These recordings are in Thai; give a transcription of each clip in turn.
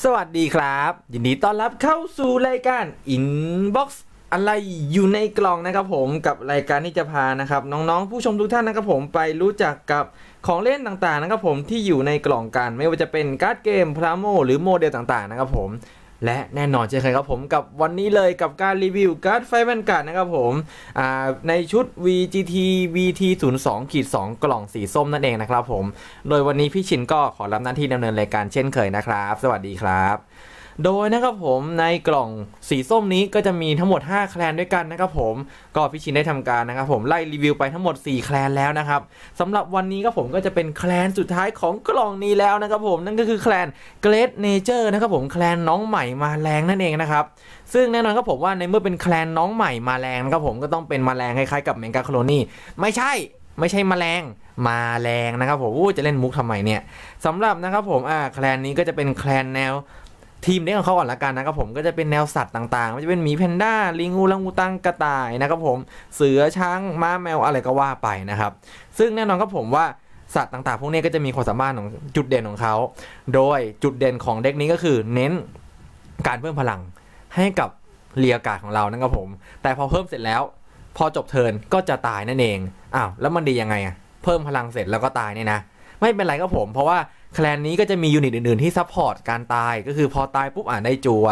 สวัสดีครับ ยินดีต้อนรับเข้าสู่รายการ Inbox อะไรอยู่ในกล่องนะครับผมกับรายการที่จะพานะครับน้องๆ ผู้ชมทุกท่านนะครับผมไปรู้จักกับของเล่นต่างๆนะครับผมที่อยู่ในกล่องกัน ไม่ว่าจะเป็นการ์ดเกมพลาโมหรือโมเดลต่างๆนะครับผม และแน่นอนเช่นเคยครับผมกับวันนี้เลยกับการรีวิวการ์ดไฟแมนการ์ดนะครับผมในชุด VGT VT 0 2ขีด2กล่องสีส้มนั่นเองนะครับผม โดยวันนี้พี่ชินก็ขอรับหน้าที่ดำเนินรายการเช่นเคยนะครับ สวัสดีครับ โดยนะครับผมในกล่องสีส้มนี้ก็จะมีทั้งหมด 5 แคลนด้วยกันนะครับผมก็พี่ชินได้ทำการนะครับผมไล่รีวิวไปทั้งหมด 4 แคลนแล้วนะครับสำหรับวันนี้ครับผมก็จะเป็นแคลนสุดท้ายของกล่องนี้แล้วนะครับผมนั่นก็คือแคลน Great Nature นะครับผมแคลนน้องใหม่มาแรงนั่นเองนะครับซึ่งแน่นอนครับผมว่าในเมื่อเป็นแคลนน้องใหม่มาแรงนะครับผมก็ต้องเป็นมาแรงคล้ายๆกับเมงกาโคลนีไม่ใช่ไม่ใช่มแมลงมาแรงนะครับผมอู้จะเล่นมุกทำไมเนี่ยสำหรับนะครับผมอ่าแคลนนี้ก็จะเป็นแคลนแนว ทีมเด็กของเขาก่อนละกันนะครับผมก็จะเป็นแนวสัตว์ต่างๆมันจะเป็นหมีแพนด้าลิงอูรังอูตังกระต่ายนะครับผมเสือช้างม้าแมวอะไรก็ว่าไปนะครับ ซึ่งแน่นอนครับผมว่าสัตว์ต่างๆ พวกนี้ก็จะมีความสามารถของจุดเด่นของเขา โดยจุดเด่นของเด็กนี้ก็คือเน้นการเพิ่มพลังให้กับเรียกาศของเรานะครับผม แต่พอเพิ่มเสร็จแล้ว พอจบเทินก็จะตายนั่นเองอ้าวแล้วมันดียังไงอะเพิ่มพลังเสร็จแล้วก็ตายเนี่ยนะ ไม่เป็นไรครับผม เพราะว่า แคลนนี้ก็จะมียูนิตอื่นๆที่ซัพพอร์ตการตายก็คือพอตายปุ๊บอ่านได้จัว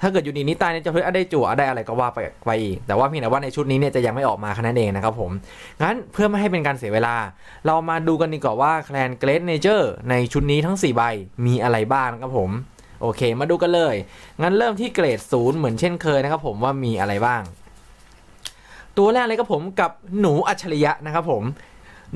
ถ้าเกิดยูนิตนี้ตายเนี่ยจะเพิ่มได้จั่วได้อะไรก็ว่าไปไปอีก แต่ว่าเพียงแต่ว่าในชุดนี้เนี่ยจะยังไม่ออกมาแค่นั้นเองนะครับผม งั้นเพื่อไม่ให้เป็นการเสียเวลา เรามาดูกันดีกว่าว่าแคลนเกรดเนเจอร์ในชุดนี้ทั้ง 4 ใบมีอะไรบ้างนะครับผม โอเค มาดูกันเลย งั้นเริ่มที่เกรดศูนย์เหมือนเช่นเคยนะครับผมว่ามีอะไรบ้าง ตัวแรกเลยครับผมกับหนูอัจฉริยะนะครับผม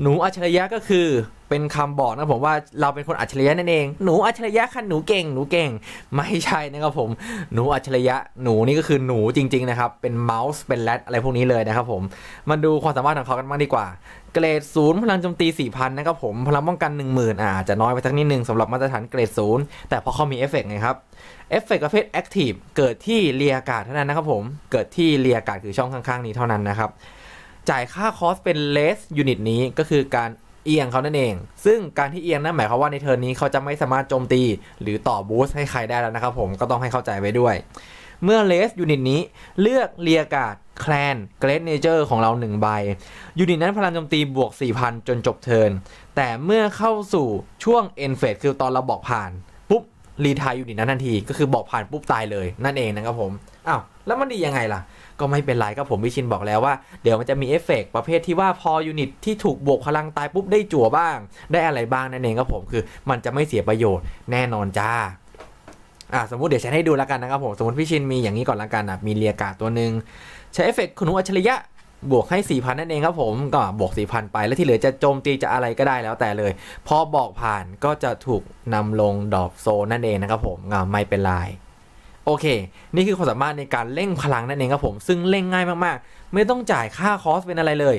หนูอัจฉริยะก็คือเป็นคำบอกนะผมว่าเราเป็นคนอัจฉริยะนั่นเอง หนูอัจฉริยะค่ะหนูเก่งหนูเก่ง ไม่ใช่นะครับผมหนูอัจฉริยะหนูนี่ก็คือหนูจริง ๆ นะครับ เป็นเมาส์เป็นแรดอะไรพวกนี้เลยนะครับผมมาดูความสามารถของเขากันบ้างดีกว่า เกรดศูนย์พลังโจมตี 4,000 นะครับผม พลังป้องกัน 10,000อาจจะน้อยไปสักนิดนึงสำหรับมาตรฐานเกรดศูนย์แต่พอเขามีเอฟเฟกต์ไงครับเอฟเฟกต์ประเภทแอคทีฟเกิดที่เรียอากาศเท่านั้นนะครับผมเกิดที่เรียอากาศคือช่องข้างๆนี้เท่านั้นนะครับ จ่ายค่าคอสเป็นเลสยูนิตนี้ก็คือการเอียงเขานั่นเอง ซึ่งการที่เอียงนั่นหมายความว่าในเทิร์นนี้เขาจะไม่สามารถโจมตี หรือต่อบูสต์ให้ใครได้แล้วนะครับผมก็ต้องให้เข้าใจไว้ด้วย เมื่อเลสยูนิตนี้เลือกเรียกาดแคลนเกรดเนเจอร์ของเรา1ใบยูนิตนั้นพลังโจมตีบวก 4,000 จนจบเทิร์นแต่เมื่อเข้าสู่ช่วงเอ็นเฟสคือตอนเราบอกผ่าน ปุ๊บรีทายยูนิตนั้นทันที ก็คือบอกผ่านปุ๊บตายเลยนั่นเองนะครับผมอ้าวแล้วมันดียังไงล่ะ ก็ไม่เป็นไรก็ผมวิชินบอกแล้วว่า เดี๋ยวมันจะมีเอฟเฟกประเภทที่ว่าพอยูนิตที่ถูกบวกพลังตายปุ๊บได้จั่วบ้าง ได้อะไรบ้างนั่นเองครับผมคือ มันจะไม่เสียประโยชน์แน่นอนจ้าอ่าสมมติเดี๋ยวฉันให้ดูแล้วกันนะครับผมสมมติพี่ชินมีอย่างนี้ก่อนละกันอะมีเรียกาตัวหนึ่งใช้เอฟเฟกคุณหนูอัจฉริยะบวกให้ 4,000 นั่นเองครับผมก็บวก 4,000 ไป แล้วที่เหลือจะโจมตีจะอะไรก็ได้แล้วแต่เลย พอบอกผ่านก็จะถูกนำลงดอกโซนนั่นเองนะครับผมไม่เป็นไร โอเค นี่คือความสามารถในการเร่งพลังนั่นเองครับผม ซึ่งเร่งง่ายมากๆ ไม่ต้องจ่ายค่าคอสเป็นอะไรเลย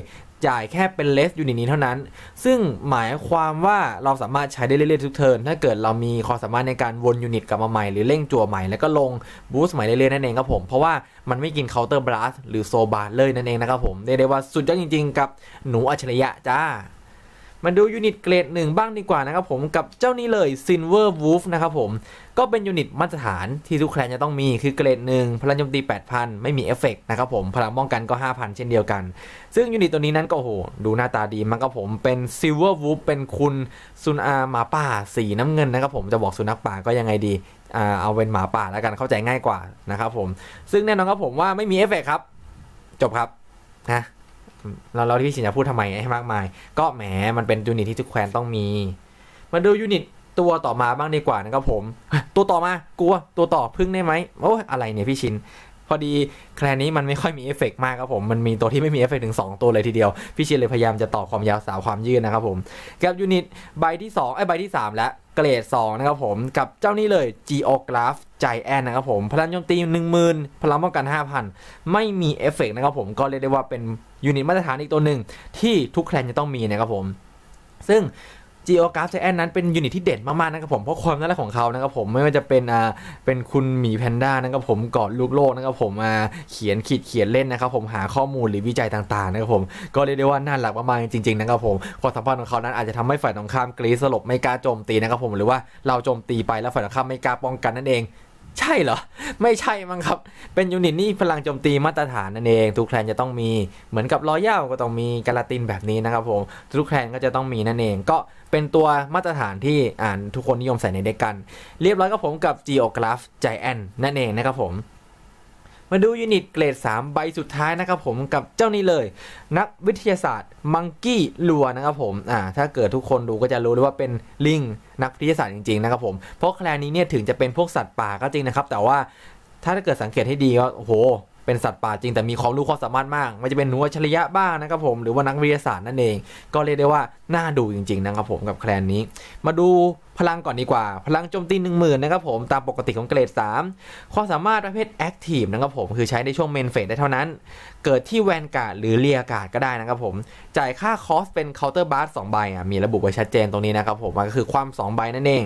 จ่ายแค่เป็นเลสยูนิตนี้เท่านั้น ซึ่งหมายความว่าเราสามารถใช้ได้เรื่อยๆทุกเทิร์น ถ้าเกิดเรามีความสามารถในการวนยูนิตกลับมาใหม่หรือเร่งจั่วใหม่แล้วก็ลงบูสต์ใหม่เรื่อยๆนั่นเองครับผม เพราะว่ามันไม่กินเคาน์เตอร์บลัสหรือโซบาร์เลยนั่นเองนะครับผมเรียกได้ว่าสุดยอดจริง ๆ กับหนูอัจฉริยะจ้า มาดูยูนิตเกรดหนึ่งบ้างดีกว่านะครับผมกับเจ้านี้เลย Silver Wolf นะครับผม ก็เป็นยูนิตมาตรฐานที่ทุกแคลนจะต้องมีคือเกรดหนึ่งพลังโจมตี 8,000 ไม่มีเอฟเฟกนะครับผม พลังป้องกันก็ 5,000 เช่นเดียวกัน ซึ่งยูนิตตัวนี้นั้นก็โห ดูหน้าตาดีมากครับผมเป็น Silver Wolf เป็นคุณซุนอาหมาป่าสีน้ำเงินนะครับผมจะบอกสุนัขป่าก็ยังไงดีเอาเป็นหมาป่าแล้วกันเข้าใจง่ายกว่านะครับผม ซึ่งแน่นอนครับผมว่าไม่มีเอฟเฟกครับ จบครับนะ เราเราที่ชินจะพูดทำไมให้มากมาย ก็แหมมันเป็นยูนิตที่ทุกแควนต้องมี มาดูยูนิตตัวต่อมาบ้างดีกว่านะครับผม ตัวต่อมา กลัว ตัวต่อพึ่งได้ไหมโอ้ยอะไรเนี่ยพี่ชิน อดีแคลนนี้มันไม่ค่อยมีเอฟเฟกมากครับผมมันมีตัวที่ไม่มีเอฟเฟกถึง 2 ตัวเลยทีเดียว พี่ชินเลยพยายามจะต่อความยาวสาวความยืดนะครับผมกับยูนิตใบที่2ไอ้ใบที่ 3 และเกรด 2 นะครับผม กับเจ้านี้เลย Geograph Giant นะครับผม พลังโจมตี 10,000 พลังป้องกัน 5,000 ไม่มีเอฟเฟกนะครับผมก็เรียกได้ว่าเป็นยูนิตมาตรฐานอีกตัวหนึ่งที่ทุกแคลนจะต้องมีนะครับผม ซึ่ง Geograph Giant นั้นเป็นยูนิตที่เด่นมากๆนะครับผมเพราะความน่ารักของเขานะครับผมไม่ว่าจะเป็นอ่าเป็นคุณหมีแพนด้านะครับผมกอดลูกโลกนะครับผมมาเขียนขีดเขียนเล่นนะครับผมหาข้อมูลหรือวิจัยต่างๆนะครับผมก็เรียกได้ว่าน่ารักมากๆจริงๆนะครับผมความสัมพันธ์ของเขานั้นอาจจะทำให้ฝ่ายตรงข้ามกรีดสลบไม่กล้าโจมตีนะครับผมหรือว่าเราโจมตีไปแล้วฝ่ายตรงข้ามไม่กล้าป้องกันนั่นเอง ใช่เหรอ ไม่ใช่มั้งครับ เป็นยูนิตนี่พลังโจมตีมาตรฐานนั่นเอง ทุกแคลนจะต้องมีเหมือนกับรอยัลก็ต้องมีกาลาตินแบบนี้นะครับผม ทุกแคลนก็จะต้องมีนั่นเอง ก็เป็นตัวมาตรฐานที่อ่านทุกคนนิยมใส่ในเด็กกัน เรียบร้อยกับผมกับ Geograph Giant นั่นเองนะครับผม มาดูยูนิตเกรด 3 ใบสุดท้ายนะครับผมกับเจ้านี้เลย นักวิทยาศาสตร์มังกี้ลัวนะครับผมอ่าถ้าเกิดทุกคนดูก็จะรู้เลยว่าเป็นลิงนักวิทยาศาสตร์จริงๆนะครับผมเพราะแคลนนี้เนี่ยถึงจะเป็นพวกสัตว์ป่าก็จริงนะครับแต่ว่าถ้าเกิดสังเกตให้ดีก็โอ้โห เป็นสัตว์ป่าจริงแต่มีความรู้ความสามารถมากไม่จะเป็นหนูอัจฉริยะบ้างนะครับผมหรือว่านักวิทยาศาสตร์นั่นเอง ก็เรียกได้ว่าน่าดูจริง ๆ นะครับผมกับแคลนนี้ มาดูพลังก่อนดีกว่า พลังโจมตี 1 0,000นะครับผมตามปกติของเกรด 3 ความสามารถประเภทแอคทีฟนะครับผมคือใช้ในช่วงเมนเฟสได้เท่านั้น เกิดที่แวนการ์ดหรือเรียการ์ดก็ได้นะครับผมจ่ายค่าคอสเป็นเคาน์เตอร์บาร์สองใบอะมีระบุไว้ชัดเจนตรงนี้นะครับผมก็คือความ 2 ใบนั่นเอง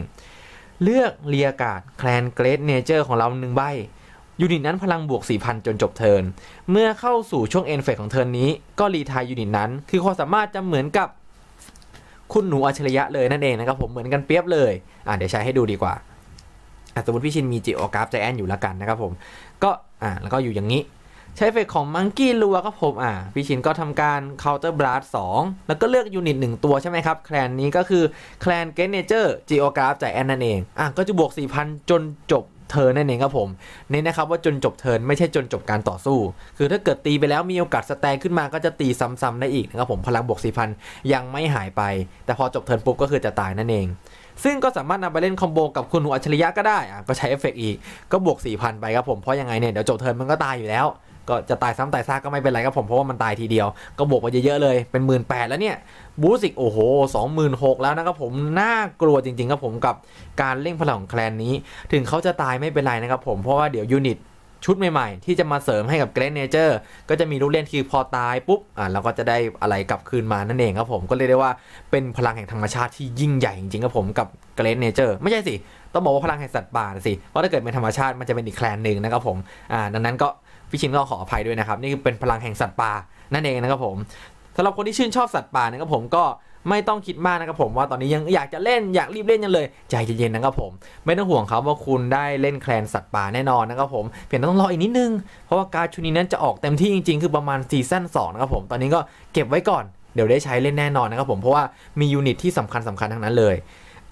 เลือกเรียการ์ดแคลนเกรดเนเจอร์ของเรา1ใบ ยูนิตนั้นพลังบวก 4,000 จนจบเทิร์น เมื่อเข้าสู่ช่วงเอ็นเฟสของเทิร์นนี้ ก็รีทายยูนิตนั้น คือความสามารถจะเหมือนกับคุณหนูอัจฉริยะเลยนั่นเองนะครับผม เหมือนกันเปรียบเลย อ่าเดี๋ยวใช้ให้ดูดีกว่า สมมติพี่ชินมีจิโอกราฟใจแอนอยู่แล้วกันนะครับผม ก็ อ่าแล้วก็อยู่อย่างนี้ ใช้เฟกของมังกี้ลัวครับผม อ่าพี่ชินก็ทำการเคาน์เตอร์บลัสสองแล้วก็เลือกยูนิตหนึ่งตัวใช่ไหมครับ แคลนนี้ก็คือแคลนเกนเนเจอร์จิโอกราฟใจแอนนั่นเอง อะก็จะบวก4,000 จนจบ เทิร์นนั่นเองครับผมเน้นนะครับว่าจนจบเทิร์นไม่ใช่จนจบการต่อสู้ คือถ้าเกิดตีไปแล้วมีโอกาสสแตนขึ้นมาก็จะตีซ้ำๆได้อีกนะครับผมพลังบวกสี่พันยังไม่หายไป แต่พอจบเทิร์นปุ๊บก็คือจะตายนั่นเอง ซึ่งก็สามารถนำไปเล่นคอมโบกับคุณหนูอัจฉริยะก็ได้อะก็ใช้เอฟเฟกอีกก็บวก4,000ไปครับผมเพราะยังไงเนี่ยเดี๋ยวจบเทิร์นมันก็ตายอยู่แล้ว ก็จะตายซ้ำตายซากก็ไม่เป็นไรครับผมเพราะว่ามันตายทีเดียว ก็บวกไปเยอะๆเลยเป็น 1 8ื่นแล้วเนี่ยบูสิกโอ้โห 26,000 แล้วนะครับผมน่ากลัวจริงๆครับผมกับการเล่งพลังของแคลนนี้ ถึงเขาจะตายไม่เป็นไรนะครับผมเพราะว่าเดี๋ยวยูนิตชุดใหม่ๆ ที่จะมาเสริมให้กับเกรนเนเจอร์ก็จะมีลูกเล่นคือพอตายปุ๊บอ่าเราก็จะได้อะไรกลับคืนมานั่นเองครับผมก็เรียกได้ว่าเป็นพลังแห่งธรรมชาติที่ยิ่งใหญ่จริงๆครับผมกับเกรนเนเจอร์ไม่ใช่สิ ต้องบอกว่าพลังแห่งสัตว์ป่าสิเพราะถ้าเกิดเป็นธรรมชาติมันจะเป็นอีกแคลนหนึ่งนะครับผมอ่าดังนั้นก็ พี่ชินก็ขออภัยด้วยนะครับ นี่คือเป็นพลังแห่งสัตว์ป่านั่นเองนะครับผมสำหรับคนที่ชื่นชอบสัตว์ป่านะครับผมก็ไม่ต้องคิดมากนะครับผมว่าตอนนี้ยังอยากจะเล่นอยากรีบเล่นยังเลยใจเย็นๆนะครับผม ไม่ต้องห่วงครับว่าคุณได้เล่นแคลนสัตว์ป่าแน่นอนนะครับผมเพียงต้องรออีกนิดนึง เพราะว่าการชุดนี้นั้นจะออกเต็มที่จริงๆ คือประมาณซีซั่น2นะครับผมตอนนี้ก็เก็บไว้ก่อนเดี๋ยวได้ใช้เล่นแน่นอนนะครับผมเพราะว่ามียูนิตที่สำคัญสำคัญทั้งนั้นเลย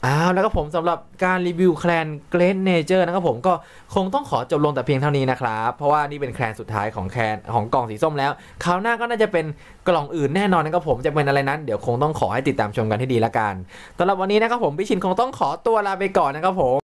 อ้าวแล้วก็ผมสำหรับการรีวิวแคลนเกรนเนเจอร์นะครับผมก็คงต้องขอจบลงแต่เพียงเท่านี้นะครับ เพราะว่านี่เป็นแคลนสุดท้ายของแคลนของกล่องสีส้มแล้วคราวหน้าก็น่าจะเป็นกล่องอื่นแน่นอนนะครับผมจะเป็นอะไรนั้น เดี๋ยวคงต้องขอให้ติดตามชมกันให้ดีละกันสำหรับวันนี้นะครับผมพี่ชินคงต้องขอตัวลาไปก่อนนะครับผม